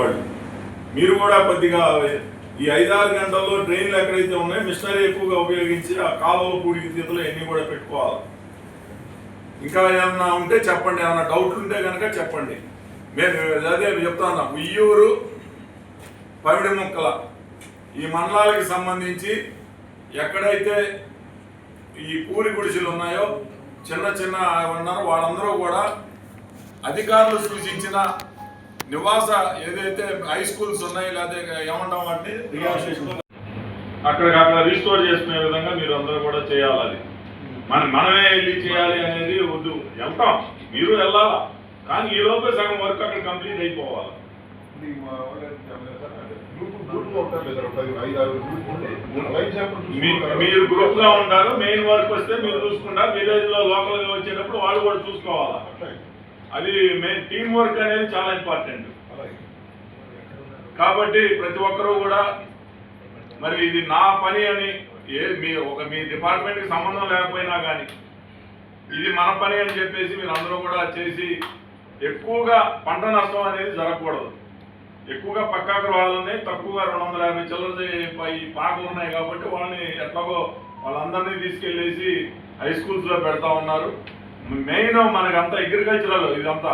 వాళ్ళు మీరు కూడా కొద్దిగా ఈ ఐదారు గంటల్లో ట్రైన్లు ఎక్కడైతే ఉన్నాయో మిషనరీ ఎక్కువగా ఉపయోగించి ఆ కాలువలు పూడికి తీతలు అన్నీ కూడా పెట్టుకోవాలి. ఇంకా ఏమన్నా ఉంటే చెప్పండి ఏమన్నా డౌట్ ఉంటే కనుక చెప్పండి. మేము అదే చెప్తాను ఉయ్యూరు పవిడి ముక్కల. ఈ మండలాలకు సంబంధించి ఎక్కడైతే ఈ పూరి గుడిసెలు ఉన్నాయో చిన్న చిన్న ఉన్నారో వాళ్ళందరూ కూడా అధికారులు సూచించిన నివాస ఏదైతే హై స్కూల్స్ ఉన్నాయి లేదా ఏమంటాం వాటిని? అక్కడికి అక్కడ రీస్టోర్ చేసుకునే విధంగా మీరు అందరూ కూడా చేయాలి అది. మన మనమే వెళ్ళి చేయాలి అనేది వద్దు. వెళ్తాం. మీరు వెళ్ళాలా? కానీ ఈ లోపే సగం వర్క్ అక్కడ కంప్లీట్ అయిపోవాలి. మీరు గ్రూప్గా ఉంటారు మెయిన్ వర్క్ వస్తే మీరు చూసుకుంటారు. విలేజ్లో లోకల్గా వచ్చేటప్పుడు వాళ్ళు కూడా చూసుకోవాలా? అది మెయిన్ టీం వర్క్ అనేది చాలా ఇంపార్టెంట్ కాబట్టి ప్రతి ఒక్కరూ కూడా మరి ఇది నా పని అని ఏ మీ ఒక మీ డిపార్ట్మెంట్కి సంబంధం లేకపోయినా కానీ ఇది మన పని అని చెప్పేసి మీరు అందరూ కూడా చేసి ఎక్కువగా పంట నష్టం అనేది జరగకూడదు. ఎక్కువగా పక్కాకు వాళ్ళు ఉన్నాయి తక్కువగా రెండు వందల యాభై చిల్లర ఈ పాకలు ఉన్నాయి కాబట్టి వాళ్ళని ఎట్లాగో వాళ్ళందరినీ తీసుకెళ్ళేసి హై స్కూల్స్లో పెడతా ఉన్నారు. మెయిన్ మనకంతా అగ్రికల్చరల్ ఇదంతా.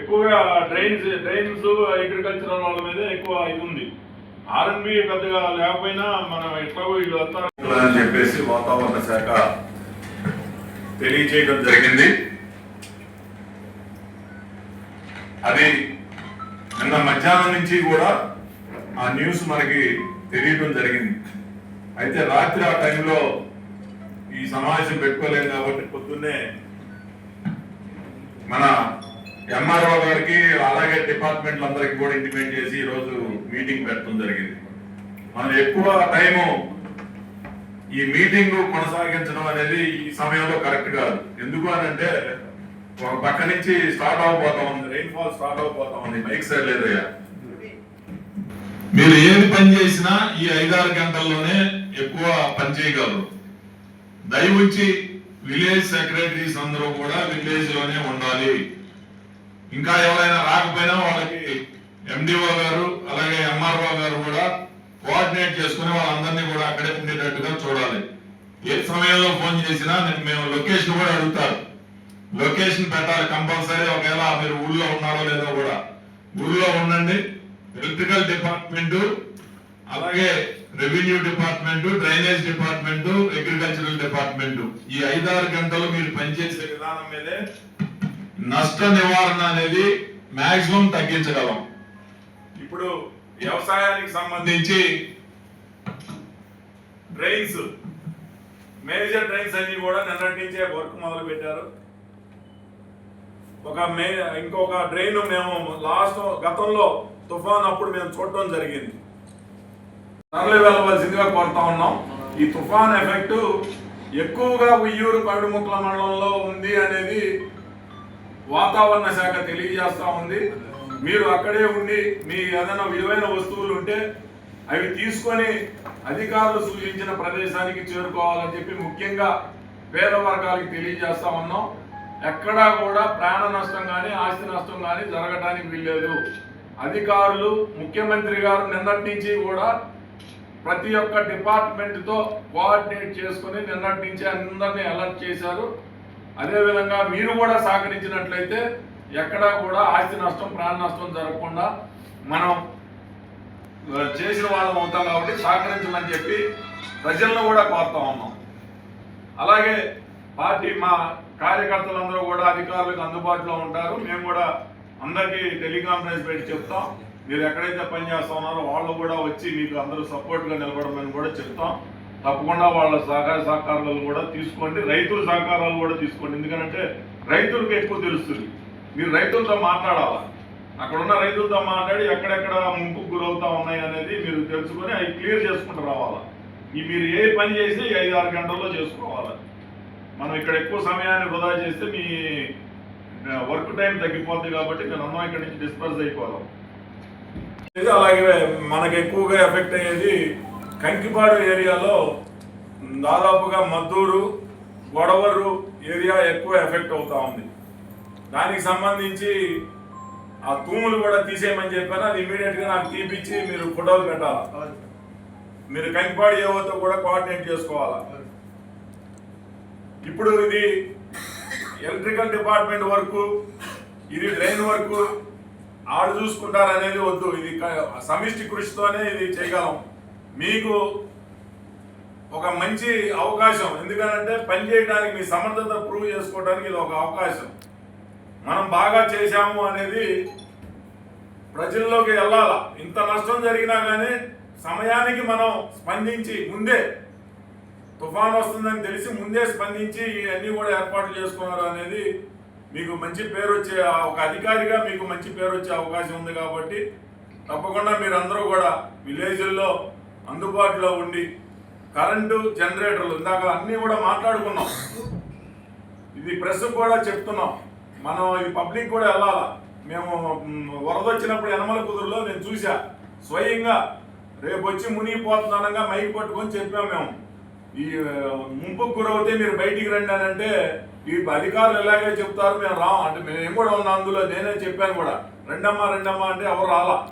ఎక్కువగా డ్రైన్స్ డ్రైన్స్ అగ్రికల్చరల్ వాళ్ళ మీదే ఎక్కువ ఇది ఉంది. ఆర్ఎన్బి పెద్దగా లేకపోయినా మనం ఎట్లాగో వీళ్ళంతా అని చెప్పేసి వాతావరణ శాఖ తెలియజేయడం జరిగింది. అది నిన్న మధ్యాహ్నం నుంచి కూడా ఆ న్యూస్ మనకి తెలియడం జరిగింది. అయితే రాత్రి ఆ టైంలో ఈ సమావేశం పెట్టుకోలేము కాబట్టి పొద్దున్నే మన ఎంఆర్ఓ గారికి అలాగే డిపార్ట్మెంట్ అందరికి కూడా ఇంటిమేట్ చేసి ఈ రోజు మీటింగ్ పెట్టడం జరిగింది. మనం ఎక్కువ టైము ఈ మీటింగ్ కొనసాగించడం అనేది ఈ సమయంలో కరెక్ట్ కాదు. ఎందుకు అని అంటే ఒక పక్క నుంచి స్టార్ట్ అవబోతా ఉంది రెయిన్ ఫాల్ స్టార్ట్ అవబోతా ఉంది మైక్ సైడ్ లేదయ్యా. మీరు ఏది పని చేసినా ఈ ఐదారు గంటల్లోనే ఎక్కువ పని చేయగలరు. దయవుంచి విలేజ్ సెక్రటరీస్ అందరూ కూడా విలేజ్లోనే ఉండాలి. ఇంకా ఎవరైనా రాకపోయినా వాళ్ళకి ఎండిఓ గారు అలాగే ఎంఆర్ఓ గారు కూడా కోఆర్డినేట్ చేసుకుని వాళ్ళందరినీ కూడా అక్కడే ఉండేటట్టుగా చూడాలి. ఏ సమయంలో ఫోన్ చేసినా నేను మేము లొకేషన్ కూడా అడుగుతారు. లొకేషన్ పెట్టాలి కంపల్సరీ. ఒకవేళ మీరు ఊళ్ళో ఉన్నారో లేదో కూడా. ఊళ్ళో ఉండండి. ఎలక్ట్రికల్ డిపార్ట్మెంట్ అలాగే revenue department drainage department agricultural department. ఈ ఐదారు గంటలు మీరు పనిచేసే విధానం మీదే నష్ట నివారణ అనేది మాక్సిమం తగ్గించగలం. ఇప్పుడు వ్యవసాయానికి సంబంధించి డ్రైన్స్ మేజర్ డ్రైన్స్ అన్ని కూడా నిన్నటి నుంచే వర్క్ మొదలు పెట్టారు ఒక మే ఇంకొక డ్రైన్ మేము లాస్ట్ గతంలో తుఫాన్ అప్పుడు మేము చూడటం జరిగింది. తరలి వెళ్ళవలసిందిగా కోరుతా ఉన్నాం. ఈ తుఫాన్ ఎఫెక్ట్ ఎక్కువగా ఉయ్యూరు పవిడిముక్కల మండలంలో ఉంది అనేది వాతావరణ శాఖ తెలియజేస్తూ ఉంది. మీరు అక్కడే ఉండి మీ ఏదైనా విలువైన వస్తువులు ఉంటే అవి తీసుకొని అధికారులు సూచించిన ప్రదేశానికి చేరుకోవాలని చెప్పి ముఖ్యంగా పేద వర్గాలకు తెలియజేస్తా ఉన్నాం. ఎక్కడా కూడా ప్రాణ నష్టం కానీ ఆస్తి నష్టం కానీ జరగడానికి వీల్లేదు. అధికారులు ముఖ్యమంత్రి గారు నిన్నటి నుంచి కూడా ప్రతి ఒక్క డిపార్ట్మెంట్తో కోఆర్డినేట్ చేసుకుని నిన్నటి నుంచి అందరినీ అలర్ట్ చేశారు. అదేవిధంగా మీరు కూడా సహకరించినట్లయితే ఎక్కడా కూడా ఆస్తి నష్టం ప్రాణ నష్టం జరగకుండా మనం చేసిన వాళ్ళం అవుతాం కాబట్టి సహకరించమని చెప్పి ప్రజలను కూడా కోరుతా ఉన్నాం. అలాగే పార్టీ మా కార్యకర్తలందరూ కూడా అధికారులకు అందుబాటులో ఉంటారు. మేము కూడా అందరికీ టెలికాన్ఫరెన్స్ పెట్టి చెప్తాం. మీరు ఎక్కడైతే పని చేస్తా ఉన్నారో వాళ్ళు కూడా వచ్చి మీకు అందరూ సపోర్ట్గా నిలబడమని కూడా చెప్తాం. తప్పకుండా వాళ్ళ సహకార సహకారాలు కూడా తీసుకోండి. రైతుల సహకారాలు కూడా తీసుకోండి. ఎందుకంటే రైతులకు ఎక్కువ తెలుస్తుంది. మీరు రైతులతో మాట్లాడాలా? అక్కడ ఉన్న రైతులతో మాట్లాడి ఎక్కడెక్కడ ముంపుకు గురవుతా ఉన్నాయి అనేది మీరు తెలుసుకొని అవి క్లియర్ చేసుకుంటూ రావాలా? ఈ మీరు ఏ పని చేసి ఐదు ఆరు గంటల్లో చేసుకోవాలి? మనం ఇక్కడ ఎక్కువ సమయాన్ని వృధా చేస్తే మీ వర్క్ టైం తగ్గిపోద్ది కాబట్టి మేము అందరం ఇక్కడ నుంచి డిస్పర్స్ అయిపోదాం. అలాగే మనకు ఎక్కువగా ఎఫెక్ట్ అయ్యేది కంకిపాడు ఏరియాలో దాదాపుగా మద్దూరు గొడవరు ఏరియా ఎక్కువ ఎఫెక్ట్ అవుతా ఉంది. దానికి సంబంధించి ఆ తూములు కూడా తీసేయమని చెప్పాను. అది ఇమీడియట్గా నాకు తీపిచ్చి మీరు ఫోటోలు పెట్టాలి? సార్. మీరు కంకిపాడు ఏవోతో కూడా కోఆర్డినేట్ చేసుకోవాలి? ఇప్పుడు ఇది ఎలక్ట్రికల్ డిపార్ట్మెంట్ వర్క్ ఇది డ్రైన్ వరకు ఆడు చూసుకుంటారు అనేది వద్దు. ఇది సమిష్టి కృషితోనే ఇది చేయగలం. మీకు ఒక మంచి అవకాశం. ఎందుకంటే పని చేయడానికి మీ సమర్థత ప్రూవ్ చేసుకోవడానికి ఇది ఒక అవకాశం. మనం బాగా చేశాము అనేది ప్రజల్లోకి వెళ్ళాల? ఇంత నష్టం జరిగినా కానీ సమయానికి మనం స్పందించి ముందే తుఫాన్ వస్తుందని తెలిసి ముందే స్పందించి ఇవన్నీ కూడా ఏర్పాట్లు చేసుకున్నారు అనేది మీకు మంచి పేరు వచ్చే ఒక అధికారిగా మీకు మంచి పేరు వచ్చే అవకాశం ఉంది కాబట్టి తప్పకుండా మీరందరూ కూడా విలేజ్ల్లో అందుబాటులో ఉండి కరెంటు జనరేటర్లు ఇందాక అన్నీ కూడా మాట్లాడుకున్నాం. ఇది ప్రెస్ కూడా చెప్తున్నాం. మనం ఇది పబ్లిక్ కూడా వెళ్ళాలా? మేము వరద వచ్చినప్పుడు యనమల కుదురులో నేను చూసా స్వయంగా రేపు వచ్చి మునిగిపోతున్నానగా మైక్ పట్టుకొని చెప్పాము మేము. ఈ ముంపు ముంపుకు గురవుతే మీరు బయటికి రండి అని అంటే ఈ అధికారులు ఎలాగే చెప్తారు మేము రా అంటే మేము కూడా ఉన్నాం అందులో. నేనే చెప్పాను కూడా. రెండమ్మా రెండమ్మా అంటే ఎవరు రాలా?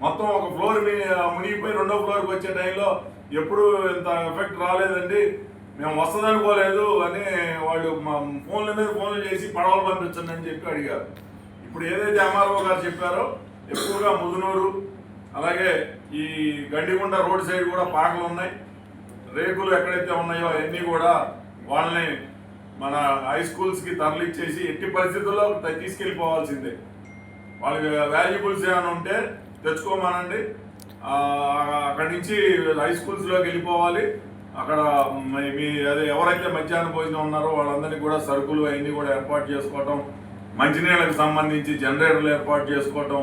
మొత్తం ఒక ఫ్లోర్ మీ- మునిగిపోయి రెండో ఫ్లోర్కి వచ్చే టైంలో ఎప్పుడు ఇంత ఎఫెక్ట్ రాలేదండి. మేము వస్తుందనుకోలేదు అని వాళ్ళు మా ఫోన్ల మీద ఫోన్లు చేసి పడవలు పంపించండి అని చెప్పి అడిగారు. ఇప్పుడు ఏదైతే ఎంఆర్ఓ గారు చెప్పారో ఎక్కువగా ముదునూరు అలాగే ఈ గండిగుంట రోడ్ సైడ్ కూడా పాకలు ఉన్నాయి. రేకులు ఎక్కడైతే ఉన్నాయో అవన్నీ కూడా వాళ్ళని మన హై స్కూల్స్కి తరలిచ్చేసి ఎట్టి పరిస్థితుల్లో తీసుకెళ్ళిపోవాల్సిందే. వాళ్ళకి వాల్యుబుల్స్ ఏమైనా ఉంటే తెచ్చుకోమనండి. అక్కడి నుంచి హై స్కూల్స్లోకి వెళ్ళిపోవాలి. అక్కడ మీ అదే ఎవరైతే మధ్యాహ్న భోజనం ఉన్నారో వాళ్ళందరినీ కూడా సరుకులు అవన్నీ కూడా ఏర్పాటు చేసుకోవటం మంచినీళ్ళకి సంబంధించి జనరేటర్లు ఏర్పాటు చేసుకోవటం